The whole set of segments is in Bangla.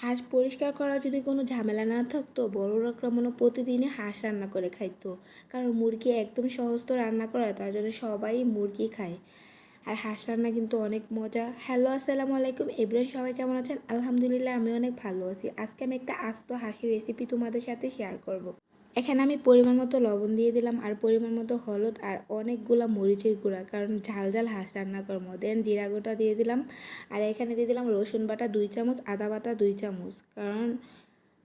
হাঁস পরিষ্কার করা যদি কোনো ঝামেলা না থাকতো, বড়রা ক্রমণ প্রতিদিনই হাঁস রান্না করে খাইতো। কারণ মুরগি একদম সহজ তো রান্না করা তার জন্য সবাই মুরগি খায়। আর হাঁস রান্না কিন্তু অনেক মজা। হ্যালো আসসালামু আলাইকুম। এভরিওয়ান, সবাই কেমন আছেন? আলহামদুলিল্লাহ, আমি অনেক ভালো আছি। আজকে আমি একটা আস্ত হাঁসের রেসিপি তোমাদের সাথে শেয়ার করব। এখানে আমি পরিমাণ মতো লবণ দিয়ে দিলাম আর পরিমাণ মতো হলুদ আর অনেকগুলা মরিচের গুঁড়া, কারণ ঝাল ঝাল হাঁস রান্না করব। দেন জিরা গোটা দিয়ে দিলাম আর এখানে দিয়ে দিলাম রসুন বাটা দুই চামচ, আদা বাটা দুই চামচ, কারণ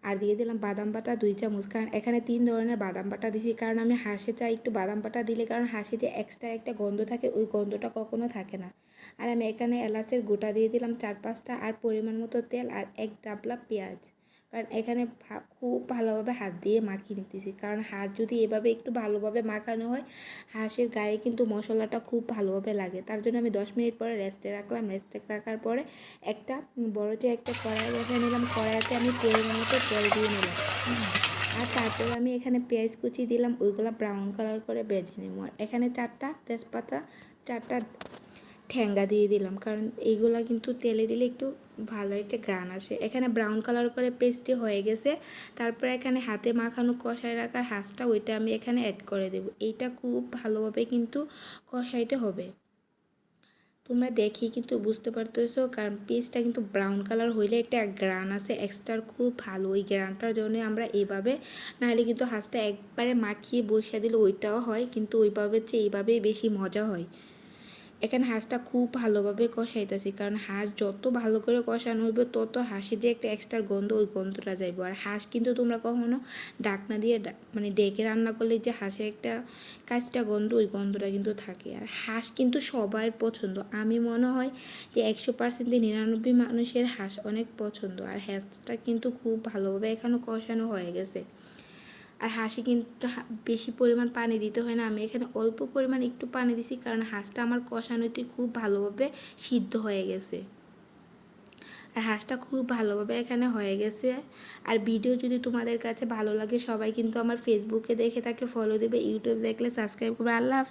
আর দিয়ে দিলাম বাদাম বাটা দুই চামচ। কারণ এখানে তিন ধরনের বাদাম বাটা দিছি। কারণ আমি হাঁসে চাই একটু বাদাম বাটা দিলে, কারণ হাঁসিতে এক্সট্রা একটা গন্ধ থাকে, ওই গন্ধটা কখনো থাকে না। আর আমি এখানে এলাচের গোটা দিয়ে দিলাম চার পাঁচটা, আর পরিমাণ মতো তেল আর এক ডাবলা পেঁয়াজ। কারণ এখানে খুব ভালোভাবে হাত দিয়ে মাখিয়ে নিতেছি। কারণ হাত যদি এভাবে একটু ভালোভাবে মাখানো হয়, হাঁসের গায়ে কিন্তু মশলাটা খুব ভালোভাবে লাগে। তার জন্য আমি দশ মিনিট পরে রেস্টে রাখলাম। রেস্টে রাখার পরে একটা বড় যে একটা কড়াই বসে নিলাম কড়াইতে আমি পরিমাণ মতো তেল দিয়ে নিলাম। আর তারপর আমি এখানে পেঁয়াজ কুচি দিলাম, ওইগুলো ব্রাউন কালার করে বেজে নেব। এখানে চারটা তেজপাতা, চারটা ঠ্যাঙ্গা দিয়ে দিলাম। কারণ এইগুলা কিন্তু তেলে দিলে একটু ভালো একটা গ্রান আসে। এখানে ব্রাউন কালার করে পেস্টটি হয়ে গেছে। তারপরে এখানে হাতে মাখানো কষায় রাখার হাঁসটা ওইটা আমি এখানে অ্যাড করে দেবো। এইটা খুব ভালোভাবে কিন্তু কষাইতে হবে। তোমরা দেখি কিন্তু বুঝতে পারতেছো, কারণ পেস্টটা কিন্তু ব্রাউন কালার হইলে একটা গ্রান আছে এক্সট্রা খুব ভালো। ওই গ্রানটার জন্য আমরা এইভাবে নাহলে কিন্তু হাঁসটা একবারে মাখিয়ে বসিয়ে দিলে ওইটাও হয়, কিন্তু ওইভাবে চেয়ে এইভাবেই বেশি মজা হয়। এখানে হাঁসটা খুব ভালোভাবে কষাইতেছি, কারণ হাঁস যত ভালো করে কষানো হইবে, তত হাঁসের যে একটা এক্সট্রা গন্ধ, ওই গন্ধটা যাইব। আর হাঁস কিন্তু তোমরা কখনো ডাকনা দিয়ে মানে ডেকে রান্না করলে যে হাঁসের একটা কাঁচটা গন্ধ, ওই গন্ধটা কিন্তু থাকে। আর হাঁস কিন্তু সবার পছন্দ। আমি মনে হয় যে একশো পার্সেন্টে নিরানব্বই মানুষের হাঁস অনেক পছন্দ। আর হাঁসটা কিন্তু খুব ভালোভাবে এখনও কষানো হয়ে গেছে। আর হাঁসে কিন্তু বেশি পরিমাণ পানি দিতে হয় না। আমি এখানে অল্প পরিমাণ একটু পানি দিছি কারণ হাঁসটা আমার কষানোতে খুব ভালোভাবে সিদ্ধ হয়ে গেছে। আর হাঁসটা খুব ভালোভাবে এখানে হয়ে গেছে। আর ভিডিও যদি তোমাদের কাছে ভালো লাগে সবাই কিন্তু আমার ফেসবুকে দেখে তাকে ফলো দেবে ইউটিউব দেখলে সাবস্ক্রাইব করবে। আল্লাহ।